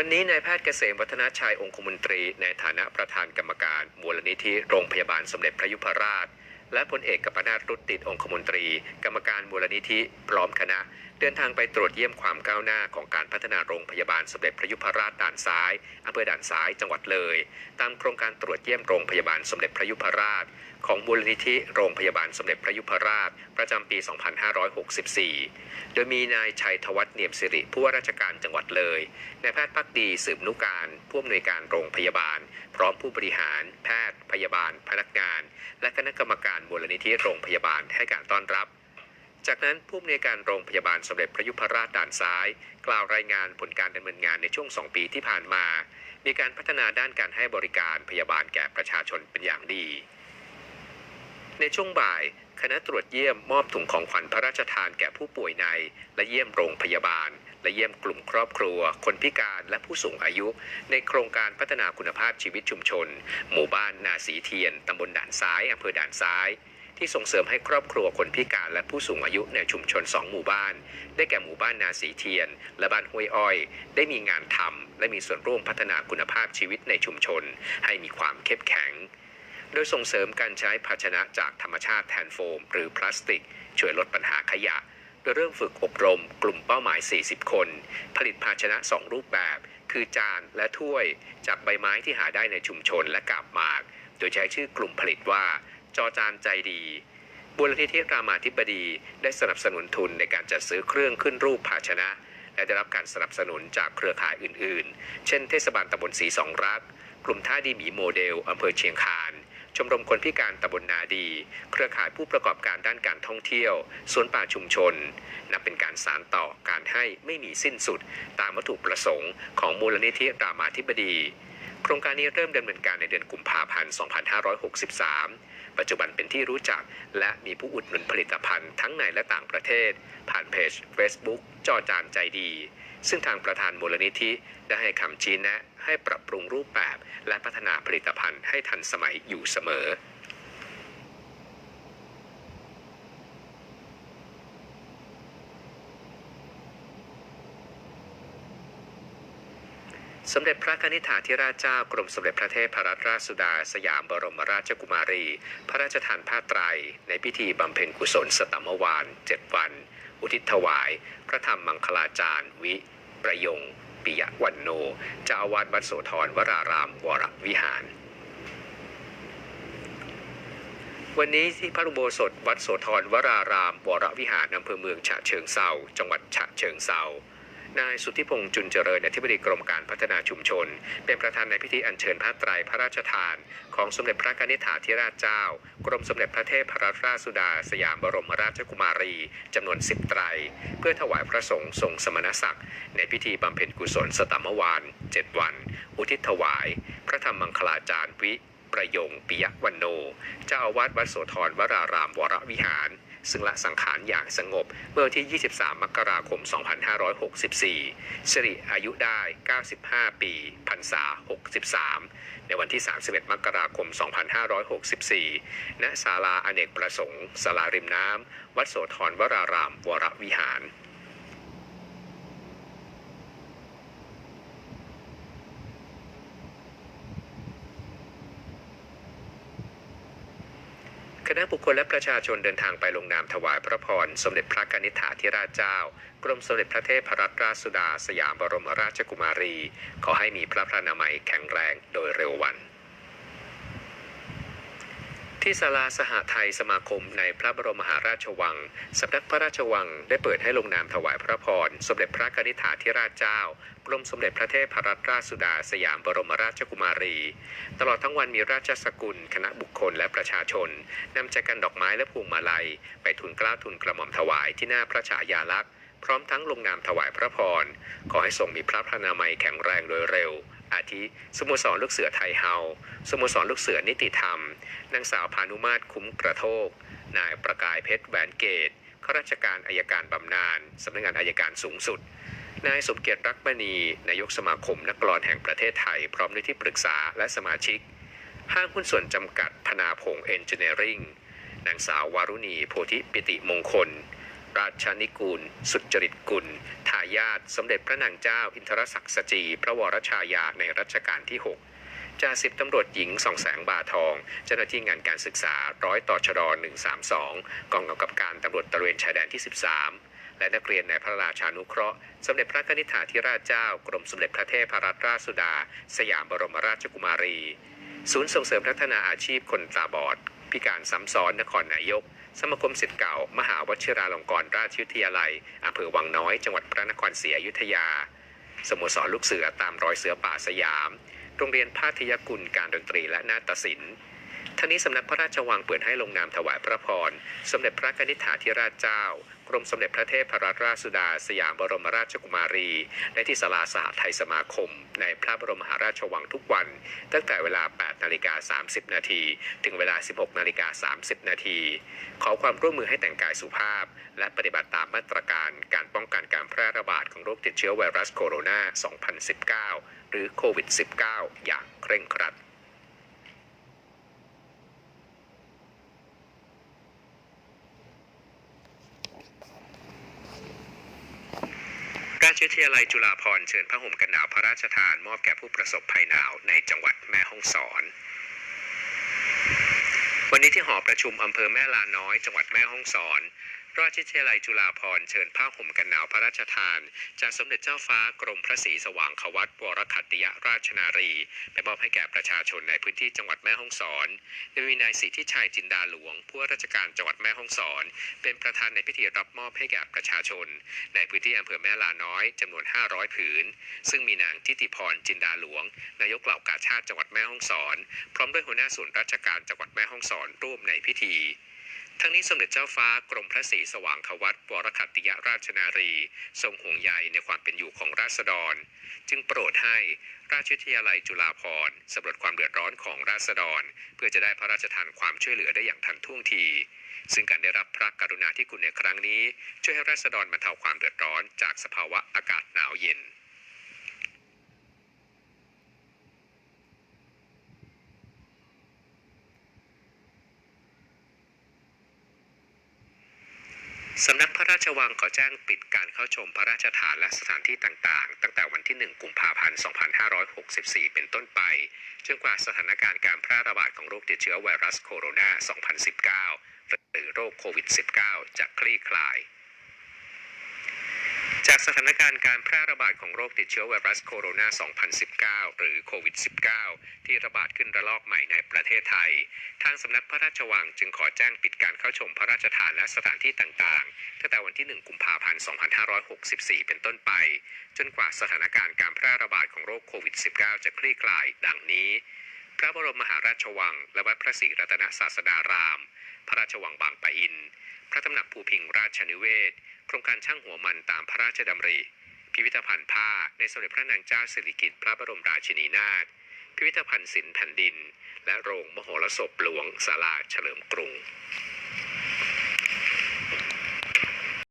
วันนี้นายแพทย์เกษมวัฒนาชัยองคมนตรี ในฐานะประธานกรรมการ มูลนิธิโรงพยาบาลสมเด็จพระยุพราช และพลเอกกัปนาตรุตติดองคมนตรี กรรมการมูลนิธิพร้อมคณะเดินทางไปตรวจเยี่ยมความก้าวหน้าของการพัฒนาโรงพยาบาลสมเด็จพระยุพราชด่านซ้ายอำเภอด่านซ้ายจังหวัดเลย ตามโครงการตรวจเยี่ยมโรงพยาบาลสมเด็จพระยุพราช ของมูลนิธิโรงพยาบาลสมเด็จพระยุพราช ประจำปี 2564 โดยมีนายชัยธวัฒน์เนียมสิริผู้ว่าราชการจังหวัดเลยนายแพทย์พักดีสืบนุการผู้อำนวยการโรงพยาบาล พร้อมผู้บริหาร แพทย์ พยาบาล พนักงาน และคณะกรรมการมูลนิธิโรงพยาบาลให้การต้อนรับ จากนั้นผู้อำนวยการโรงพยาบาลสมเด็จพระยุพราชด่านซ้าย กล่าวรายงานผลการดำเนินงานในช่วง 2 ปีที่ผ่านมา มีการพัฒนาด้านการให้บริการพยาบาลแก่ประชาชนเป็นอย่างดี ในช่วงบ่าย คณะตรวจเยี่ยมมอบถุงของขวัญพระราชทานแก่ผู้ป่วยใน และเยี่ยมโรงพยาบาล และเยี่ยมกลุ่มครอบครัว คนพิการและผู้สูงอายุ ในโครงการพัฒนาคุณภาพชีวิตชุมชน หมู่บ้านนาสีเทียนตำบลด่านซ้ายอำเภอด่านซ้าย ที่ส่งเสริมให้ครอบครัวคนพิการและผู้สูงอายุในชุมชน 2 หมู่บ้าน ได้แก่หมู่บ้านนาสีเทียน และบ้านห้วยอ้อย ได้มีงานทำและมีส่วนร่วมพัฒนาคุณภาพชีวิตในชุมชน ให้มีความเข้มแข็ง โดยส่งเสริมการใช้ภาชนะจากธรรมชาติแทนโฟม หรือพลาสติก ช่วยลดปัญหาขยะโดยเริ่มฝึกอบรมกลุ่มเป้าหมาย 40 คน ผลิตภาชนะ 2 รูปแบบ คือจานและถ้วย จากใบไม้ที่หาได้ในชุมชนและกาบหมาก โดยใช้ชื่อกลุ่มผลิตว่า จอจานใจดีมูลนิธิรามาธิบดีได้สนับสนุนทุนในการจัดซื้อเครื่องขึ้นรูปภาชนะ และได้รับการสนับสนุนจากเครือข่ายอื่น ๆ เช่น เทศบาลตำบลศรีสองรัก กลุ่มท่าดีหมีโมเดลอำเภอเชียงคาน ชมรมคนพิการตำบลนาดี เครือข่ายผู้ประกอบการด้านการท่องเที่ยว สวนป่าชุมชน นับเป็นการสานต่อการให้ไม่มีสิ้นสุด ตามวัตถุประสงค์ของมูลนิธิรามาธิบดี โครงการนี้เริ่มดำเนินการในเดือนกุมภาพันธ์ 2563 ปัจจุบันเป็นที่รู้จัก และมีผู้อุดหนุนผลิตภัณฑ์ทั้งในและต่างประเทศ ผ่านเพจ Facebook จอจานใจดี ซึ่งทางประธานมูลนิธิได้ให้คำชี้แนะ ให้ปรับปรุงรูปแบบ และพัฒนาผลิตภัณฑ์ให้ทันสมัยอยู่เสมอ สมเด็จพระนิษฐาธิราชเจ้ากรมสมเด็จพระเทพรัตนราชสุดา สยามบรมราชกุมารี พระราชทานผ้าไตร ในพิธีบำเพ็ญกุศลสตมวานเจ็ดวัน อุทิศถวาย พระธรรมมังคลาจารย์ วิ ประยงปิยวันโนเจ้าอาวาสวัดโสธรวราราม วรวิหาร วันนี้ที่พระอุโบสถวัดโสธรวราราม วรวิหารอำเภอเมืองฉะเชิงเซาจังหวัดฉะเชิงเซา นายสุทธิพงษ์จุนเจริญอธิบดีกรมการพัฒนาชุมชน เป็นประธานในพิธีอัญเชิญผ้าไตรพระราชทาน ของสมเด็จพระกนิษฐาธิราชเจ้า กรมสมเด็จพระเทพรัตนราชสุดา สยามบรมราชกุมารีจำนวนสิบไตร เพื่อถวายพระสงฆ์ทรงสมณศักดิ์ ในพิธีบำเพ็ญกุศลสตมวานเจ็ดวัน อุทิศถวาย พระธรรมมังคลาจารย์วิประยงปิยวันโน เจ้าอาวาสวัดโสธรวรารามวรวิหาร ซึ่งละสังขารอย่างสงบเมื่อวันที่ 23 มกราคม 2564สิริอายุได้ 95 ปีพรรษา 63 ในวันที่ 31 มกราคม 2564 ณ ศาลาอเนกประสงค์ศาลาริมน้ำ วัดโสธรวราราม วรวิหาร คณะบุคคลและประชาชนเดินทางไปลงนามถวายพระพร สมเด็จพระกนิษฐาธิราชเจ้า กรมสมเด็จพระเทพรัตนราชสุดา สยามบรมราชกุมารี ขอให้มีพระพระนามัยแข็งแรงโดยเร็ววัน ที่ศาลาสหไทยสมาคมในพระบรมมหาราชวัง สำนักพระราชวังได้เปิดให้ลงนามถวายพระพร สมเด็จพระกนิษฐาธิราชเจ้ากรมสมเด็จพระเทพรัตนราชสุดาสยามบรมราชกุมารี ตลอดทั้งวันมีราชสกุล คณะบุคคลและประชาชนนำใจกันดอกไม้และพวงมาลัย ไปทุนกล้าทุนกระหม่อมถวายที่หน้าพระฉายาลักษณ์พร้อมทั้งลงนามถวายพระพร ขอให้ทรงมีพระพรนามัยแข็งแรงโดยเร็ว อาทิสโมสรลูกเสือไทยเฮาสโมสรลูกเสือนิติธรรม นางสาวพานุมาตรคุ้มกระโทก นายประกายเพชรแหวนเกตข้าราชการอายการบำนาญสำนักงานอายการสูงสุด นายสมเกียรติรักมณี นายกสมาคมนักกลอนแห่งประเทศไทย พร้อมด้วยที่ปรึกษาและสมาชิก ห้างหุ้นส่วนจำกัดพนาพงเอนจิเนียริงนางสาววารุณี โพธิปิติมงคล ราชนิกูล สุจริตกุลายาทสมเด็จพระนางเจ้าอินทรศักดิ์สจี พระวรชายาในรัชกาลที่ 6จ่าสิบตำรวจหญิงสองแสงบาทอง เจ้าหน้าที่งานการศึกษาร้อยต่อชด132 กองกำกับการตำรวจตระเวนชายแดนที่ 13 และนักเรียนในพระราชานุเคราะห์ สมเด็จพระนิธิาธิราชเจ้ากรมสมเด็จพระเทพรัตนราชสุดา สยามบรมราชกุมารี ศูนย์ส่งเสริมพัฒนาอาชีพคนตาบอด พิการซ้ำซ้อนนครนายก สมาคมสิทธิ์เก่า มหาวชิราลงกรณราชวิทยาลัยอำเภอวังน้อย จังหวัดพระนครศรีอยุธยา สโมสรลูกเสือตามรอยเสือป่าสยาม โรงเรียนภาทยกุลการดนตรีและนาฏศิลป์ ทั้งนี้สำนักพระราชวังเปิดให้ลงนามถวายพระพร สมเด็จพระนิธิาธิราชเจ้า กรมสมเด็จพระเทพรัตนราชสุดา สยามบรมราชกุมารีและที่ศาลาสหไทยสมาคม ในพระบรมมหาราชวังทุกวัน ตั้งแต่เวลา 8 นาฬิกา 30 นาที ถึงเวลา 16 นาฬิกา 30 นาที ขอความร่วมมือให้แต่งกายสุภาพ และปฏิบัติตามมาตรการการป้องกันการแพร่ระบาดของโรคติดเชื้อไวรัสโคโรนา 2019 หรือโควิด -19 อย่างเคร่งครัด ชวิทยาลัยจุฬาภรณ์เชิญผ้าห่มกันหนาวพระราชทาน มอบแก่ผู้ประสบภัยหนาวในจังหวัดแม่ฮ่องสอน วันนี้ที่หอประชุมอำเภอแม่ลาน้อย จังหวัดแม่ฮ่องสอน ราชวิทลัยจุฬาภรณ์เชิญผ้าห่มกันหนาวพระราชทาน จากสมเด็จเจ้าฟ้ากรมพระศรีสว่างควัตวรขัตติยราชนารีไปมอบให้แก่ประชาชนในพื้นที่จังหวัดแม่ฮ่องสอนโดยมีนายสิทธิชัยจินดาหลวงผู้ว่าราชการจังหวัดแม่ฮ่องสอน เป็นประธานในพิธีรับมอบให้แก่ประชาชน ในพื้นที่อำเภอแม่ลาน้อยจำนวน 500 ผืน ซึ่งมีนางทิติพรจินดาหลวง นายกเหล่ากาชาติจังหวัดแม่ฮ่องสอน พร้อมด้วยหัวหน้าส่วนราชการจังหวัดแม่ฮ่องสอนร่วมในพิธี ทั้งนี้สมเด็จเจ้าฟ้ากรมพระศรีสว่างควัตวรขัตติยราชนารี ทรงห่วงใยในความเป็นอยู่ของราษฎร จึงโปรดให้ราชวิทยาลัยจุฬาภรณ์สำรวจความเดือดร้อนของราษฎร เพื่อจะได้พระราชทานความช่วยเหลือได้อย่างทันท่วงที ซึ่งการได้รับพระกรุณาธิคุณในครั้งนี้ ช่วยให้ราษฎรบรรเทาความเดือดร้อนจากสภาวะอากาศหนาวเย็น สำนักพระราชวังขอแจ้งปิดการเข้าชมพระราชฐานและสถานที่ต่างๆ ตั้งแต่วันที่ 1 กุมภาพันธ์ 2564 เป็นต้นไป จนกว่าสถานการณ์การแพร่ระบาดของโรคติดเชื้อไวรัสโคโรนา 2019 หรือโรคโควิด -19 จะคลี่คลาย จากสถานการณ์การแพร่ระบาดของโรคติดเชื้อไวรัสโคโรนา 2019 หรือโควิด -19 ที่ระบาดขึ้นระลอกใหม่ในประเทศไทย ทางสำนักพระราชวังจึงขอแจ้งปิดการเข้าชมพระราชทานและสถานที่ต่างๆ ตั้งแต่วันที่ 1 กุมภาพันธ์ 2564 เป็นต้นไป จนกว่าสถานการณ์การแพร่ระบาดของโรคโควิด -19 จะคลี่คลาย ดังนี้ พระบรมมหาราชวัง และวัดพระศรีรัตนศาสดาราม พระราชวังบางปะอิน พระตำหนักภูพิงราชนิเวศ โครงการช่างหัวมันตามพระราชดำริ พิพิธภัณฑ์ผ้าในสมเด็จพระนางเจ้าสิริกิติ์พระบรมราชินีนาถ พิพิธภัณฑ์ศิลป์แผ่นดิน และโรงมโหรสพหลวงศาลาเฉลิมกรุง